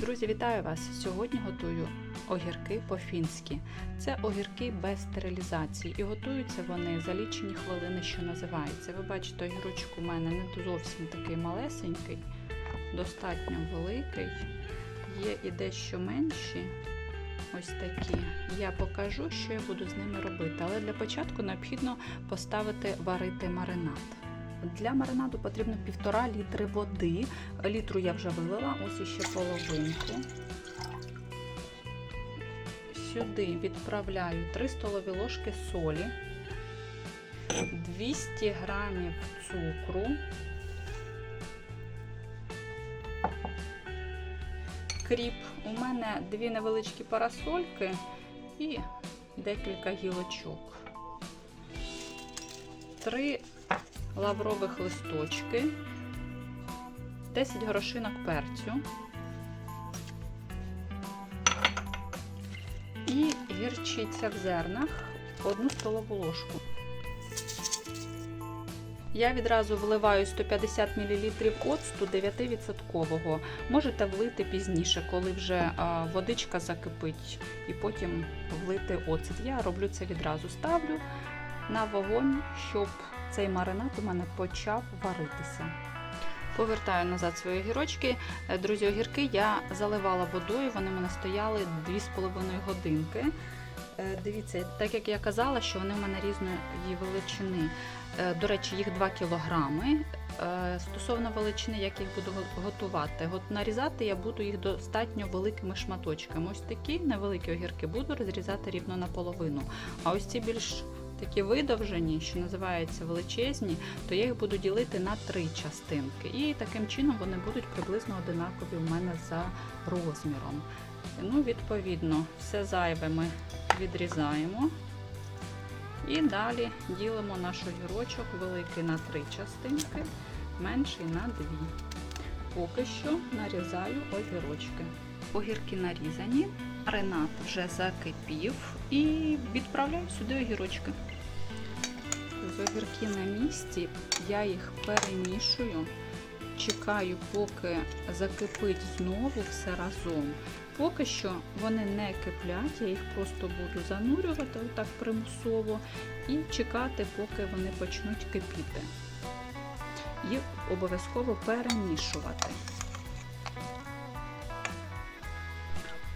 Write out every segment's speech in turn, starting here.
Друзі, вітаю вас! Сьогодні готую огірки по-фінськи. Це огірки без стерилізації і готуються вони за лічені хвилини, що називається. Ви бачите, огірочок у мене не зовсім такий малесенький, достатньо великий. Є і дещо менші. Ось такі. Я покажу, що я буду з ними робити. Але для початку необхідно поставити варити маринад. Для маринаду потрібно півтора літри води. Літру я вже вилила, ось іще половинку. Сюди відправляю 3 столові ложки солі, 200 грамів цукру, кріп. У мене дві невеличкі парасольки і декілька гілочок. Три лаврових листочки, 10 горошинок перцю і гірчиця в зернах 1 столову ложку. Я відразу вливаю 150 мл оцту 9%. Можете влити пізніше, коли вже водичка закипить, і потім влити оцет. Я роблю це відразу. Ставлю на вогонь, щоб цей маринад у мене почав варитися. Повертаю назад свої огірочки. Друзі, огірки я заливала водою, вони в мене стояли 2,5 годинки. Дивіться, так як я казала, що вони в мене різної величини. До речі, їх 2 кілограми. Стосовно величини, як їх буду готувати, От нарізати я буду їх достатньо великими шматочками. Ось такі невеликі огірки буду розрізати рівно наполовину. А ось ці більш такі видовжені, що називаються величезні, то я їх буду ділити на три частинки. І таким чином вони будуть приблизно одинакові у мене за розміром. Ну, Відповідно, все зайве ми відрізаємо. І далі ділимо наш огірочок великий на три частинки, менший на дві. Поки що нарізаю огірочки. Огірки нарізані, ренат вже закипів і відправляю сюди огірочки. Огірки на місці, я їх перемішую, чекаю, поки закипить знову все разом. Поки що вони не киплять, я їх просто буду занурювати отак примусово і чекати, поки вони почнуть кипіти. І обов'язково перемішувати.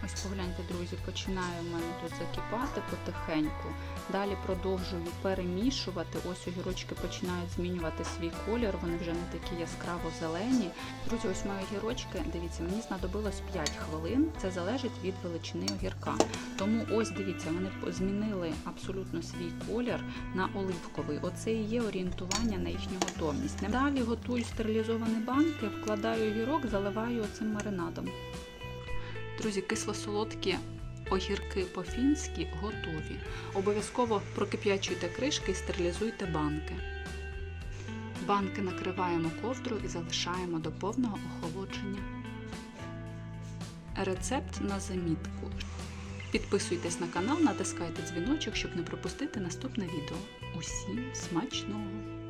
Ось погляньте, друзі, починає у мене тут закипати потихеньку. Далі продовжую перемішувати. Ось огірочки починають змінювати свій колір, вони вже не такі яскраво зелені. Друзі, ось мої огірочки, дивіться, мені знадобилось 5 хвилин. Це залежить від величини огірка. Тому ось дивіться, вони змінили абсолютно свій колір на оливковий. Оце і є орієнтування на їхню готовність. Далі готую стерилізовані банки, вкладаю огірок, заливаю оцим маринадом. Друзі, кисло-солодкі огірки по-фінськи готові. Обов'язково прокип'ячуйте кришки і стерилізуйте банки. Банки накриваємо ковдрою і залишаємо до повного охолодження. Рецепт на замітку. Підписуйтесь на канал, натискайте дзвіночок, щоб не пропустити наступне відео. Усім смачного!